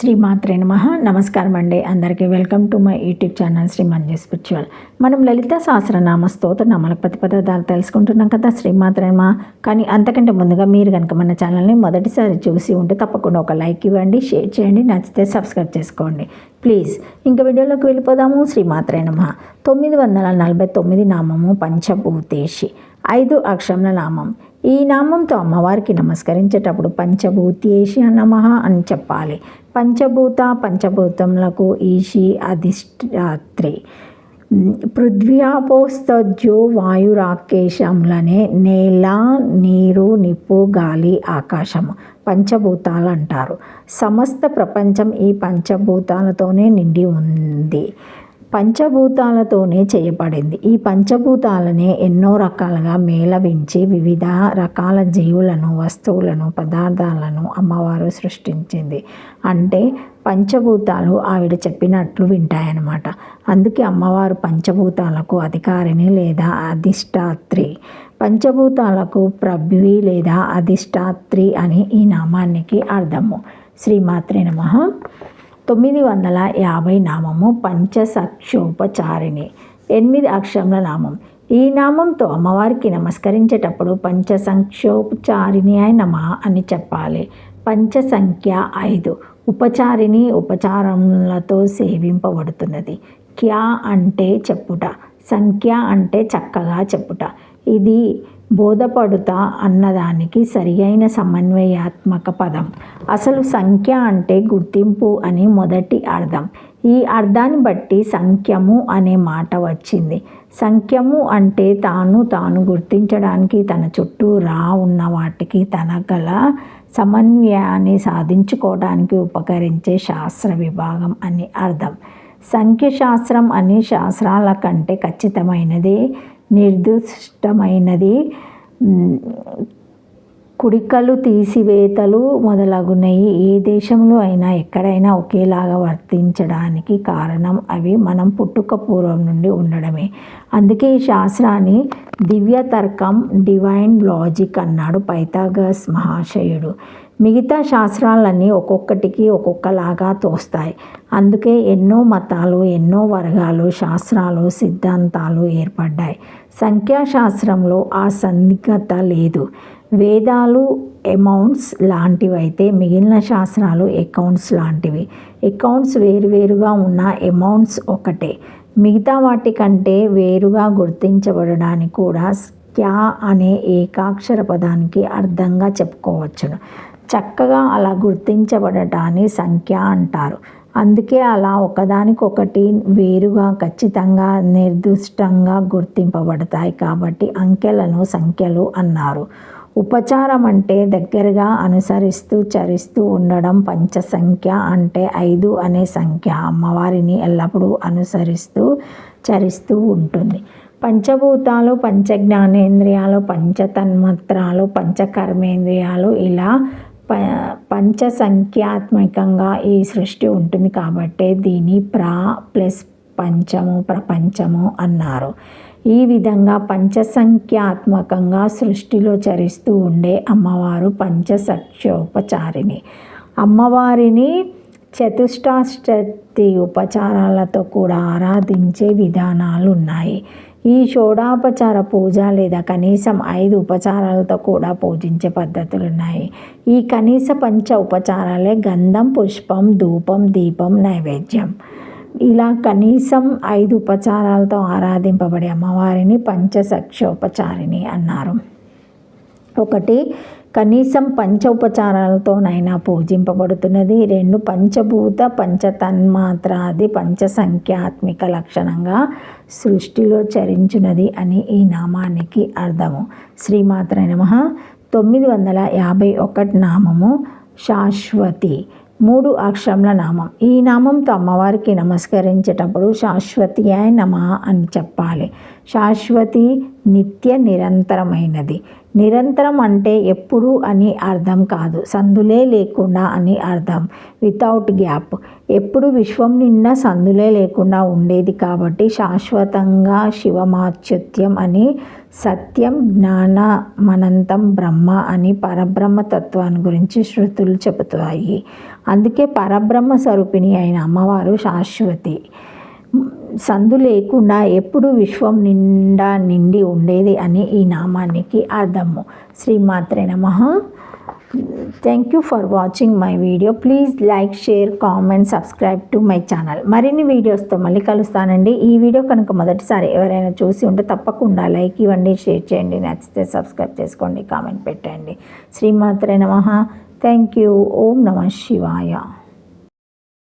శ్రీమాత్రే నమ. నమస్కారం అండి. అందరికీ welcome to my YouTube channel Sri Manju spiritual. మనం లలిత సహస్రనామ స్తోత్ర నామల ప్రతిపదార్థాలు తెలుసుకుంటున్నాం కదా శ్రీమాత్రే నమ. కానీ అంతకంటే ముందుగా మీరు కనుక మన ఛానల్ని మొదటిసారి చూసి ఉంటే తప్పకుండా ఒక లైక్ ఇవ్వండి షేర్ చేయండి నచ్చితే సబ్స్క్రైబ్ చేసుకోండి. ప్లీజ్ ఇంకా వీడియోలోకి వెళ్ళిపోదాము. శ్రీమాత్రే నమ. తొమ్మిది వందల నలభై తొమ్మిది నామము పంచభూతేషి. ఐదు అక్షరముల నామం. ఈ నామంతో అమ్మవారికి నమస్కరించేటప్పుడు పంచభూతేషి నమః అని చెప్పాలి. పంచభూత పంచభూతములకు ఈషి అధిష్టాత్రి. పృథ్వ్యాపోస్తజో వాయురాకేశములనే నేల నీరు నిప్పు గాలి ఆకాశము పంచభూతాలు అంటారు సమస్త ప్రపంచం ఈ పంచభూతాలతోనే నిండి ఉంది. పంచభూతాలతోనే చేయబడింది. ఈ పంచభూతాలనే ఎన్నో రకాలుగా మేళవించి వివిధ రకాల జీవులను వస్తువులను పదార్థాలను అమ్మవారు సృష్టించింది. అంటే పంచభూతాలు ఆవిడ చెప్పినట్లు వింటాయన్నమాట. అందుకే అమ్మవారు పంచభూతాలకు అధికారిని లేదా అధిష్టాత్రి. పంచభూతాలకు ప్రభ్వి లేదా అధిష్టాత్రి అని ఈ నామానికి అర్థము. శ్రీమాత్రి నమ. తొమ్మిది వందల యాభై నామము పంచసక్షోపచారిణి. ఎనిమిది అక్షరముల నామం. ఈ నామంతో అమ్మవారికి నమస్కరించేటప్పుడు పంచసంక్షోపచారిణి అయి నమ అని చెప్పాలి. పంచ సంఖ్య ఐదు. ఉపచారిణి ఉపచారములతో సేవింపబడుతున్నది. క్యా అంటే చెప్పుట. సంఖ్య అంటే చక్కగా చెప్పుట. ఇది బోధపడుతా అన్నదానికి సరియైన సమన్వయాత్మక పదం. అసలు సంఖ్య అంటే గుర్తింపు అని మొదటి అర్థం. ఈ అర్థాన్ని బట్టి సంఖ్యము అనే మాట వచ్చింది. సంఖ్యము అంటే తాను తాను గుర్తించడానికి తన చుట్టూ రా ఉన్న వాటికి తన గల సమన్వయాన్ని సాధించుకోవడానికి ఉపకరించే శాస్త్ర విభాగం అని అర్థం. సంఖ్యశాస్త్రం అనే శాస్త్రాల కంటే ఖచ్చితమైనది నిర్దిష్టమైనది. కుడికలు తీసివేతలు మొదలగునవి. ఏ దేశంలో అయినా ఎక్కడైనా ఒకేలాగా వర్తించడానికి కారణం అవి మనం పుట్టుక పూర్వం నుండి ఉండడమే. అందుకే ఈ శాస్త్రాన్ని దివ్య తర్కం డివైన్ లాజిక్ అన్నాడు పైథాగస్ మహాశయుడు. మిగతా శాస్త్రాలన్నీ ఒక్కొక్కటికి ఒక్కొక్కలాగా తోస్తాయి. అందుకే ఎన్నో మతాలు ఎన్నో వర్గాలు శాస్త్రాలు సిద్ధాంతాలు ఏర్పడ్డాయి. సంఖ్యాశాస్త్రంలో ఆ సందిగ్ధత లేదు. వేదాలు అమౌంట్స్ లాంటివైతే మిగిలిన శాస్త్రాలు అకౌంట్స్ లాంటివి. అకౌంట్స్ వేరువేరుగా ఉన్న అమౌంట్స్ ఒకటే. మిగతా వాటికంటే వేరుగా గుర్తించబడడానికి కూడా క్యా అనే ఏకాక్షర పదానికి అర్థంగా చెప్పుకోవచ్చును. చక్కగా అలా గుర్తించబడటాన్ని సంఖ్య అంటారు. అందుకే అలా ఒకదానికొకటి వేరుగా ఖచ్చితంగా నిర్దిష్టంగా గుర్తింపబడతాయి కాబట్టి అంకెలను సంఖ్యలు అన్నారు. ఉపచారం అంటే దగ్గరగా అనుసరిస్తూ చరిస్తూ ఉండడం పంచసంఖ్య అంటే ఐదు అనే సంఖ్య. అమ్మవారిని ఎల్లప్పుడూ అనుసరిస్తూ చరిస్తూ ఉంటుంది. పంచభూతాలు పంచ జ్ఞానేంద్రియాలు పంచతన్మత్రాలు పంచకర్మేంద్రియాలు ఇలా ప పంచ సంఖ్యాత్మకంగా ఈ సృష్టి ఉంటుంది కాబట్టి దీని ప్రా ప్లస్ పంచము ప్రపంచము అన్నారు. ఈ విధంగా పంచసంఖ్యాత్మకంగా సృష్టిలో చరిస్తూ ఉండే అమ్మవారు పంచసఖ్యోపచారిణి అమ్మవారిని చతుష్టాష్టతి ఉపచారాలతో కూడా ఆరాధించే విధానాలు ఉన్నాయి ఈ షోడాపచార పూజ లేదా కనీసం ఐదు ఉపచారాలతో కూడా పూజించే పద్ధతులు ఉన్నాయి ఈ కనీస పంచ ఉపచారాలే గంధం పుష్పం ధూపం దీపం నైవేద్యం. ఇలా కనీసం ఐదు ఉపచారాలతో ఆరాధింపబడే అమ్మవారిని పంచసక్షోపచారిణి అన్నారు. ఒకటి కనీసం పంచ ఉపచారాలతోనైనా పూజింపబడుతున్నది. రెండు పంచభూత పంచతన్మాత్రాది పంచసంఖ్యాత్మిక లక్షణంగా సృష్టిలో చరించున్నది అని ఈ నామానికి అర్థము. శ్రీమాత్ర నమ. తొమ్మిది వందల యాభై ఒకటి నామము శాశ్వతి. మూడు అక్షరముల నామం. ఈ నామంతో అమ్మవారికి నమస్కరించేటప్పుడు శాశ్వతి అయి నమ అని చెప్పాలి. శాశ్వతి నిత్య నిరంతరమైనది. నిరంతరం అంటే ఎప్పుడు అని అర్థం కాదు. సందులే లేకుండా అని అర్థం. వితౌట్ గ్యాప్ ఎప్పుడు విశ్వం నిండా సందులే లేకుండా ఉండేది కాబట్టి శాశ్వతంగా శివమాచ్యుత్యం అని సత్యం జ్ఞాన మనంతం బ్రహ్మ అని పరబ్రహ్మ తత్వాన్ని గురించి శృతులు చెబుతాయి. అందుకే పరబ్రహ్మ స్వరూపిణి అయిన అమ్మవారు శాశ్వతి. సందు లేకుండా ఎప్పుడు విశ్వం నిండా నిండి ఉండేది అని ఈ నామానికి అర్థము. శ్రీమాత్రే నమ. Thank you for watching my video please like share comment subscribe to my channel మరిన్ని వీడియోస్తో మళ్ళీ కలుస్తానండి. ఈ వీడియో కనుక మొదటిసారి ఎవరైనా చూసి ఉంటే తప్పకుండా లైక్ ఇవ్వండి షేర్ చేయండి నచ్చితే సబ్స్క్రైబ్ చేసుకోండి కామెంట్ పెట్టండి. శ్రీమాత్రే నమ. థ్యాంక్ యూ ఓం నమ శివాయ